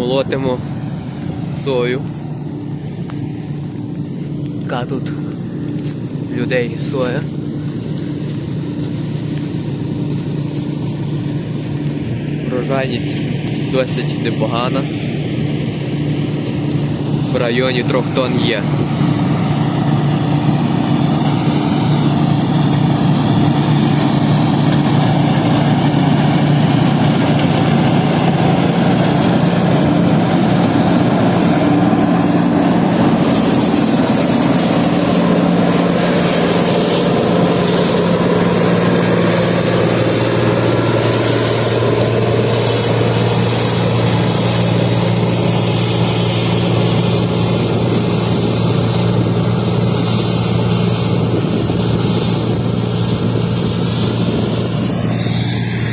молотимо сою. Така тут людей соя. Врожайність досить непогана. В районі трьох тонн є.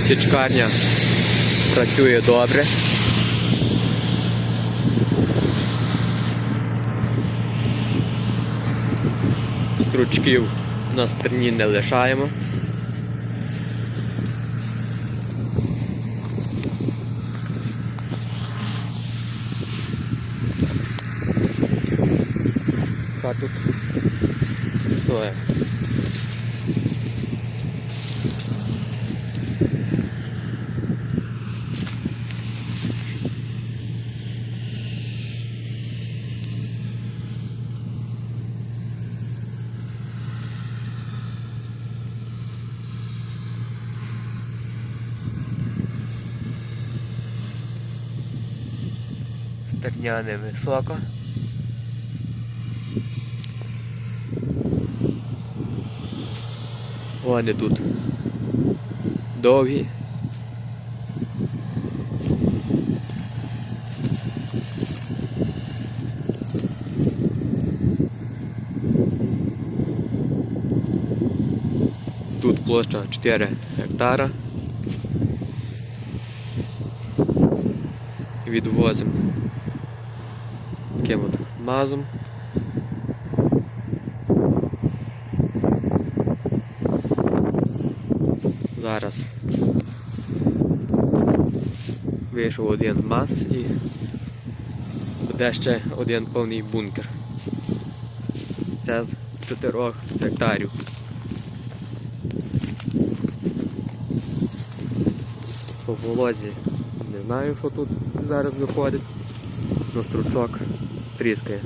Січкарня працює добре. Стручків на стерні не лишаємо. Яка тут соя. Стерня невисока. Вони тут довгі. Тут площа 4 гектара. Відвозимо таким от мазом. Зараз вийшов один маз і буде ще один повний бункер. Це з 4 гектарів. По волозі не знаю, що тут зараз виходить, но стручок тріскає.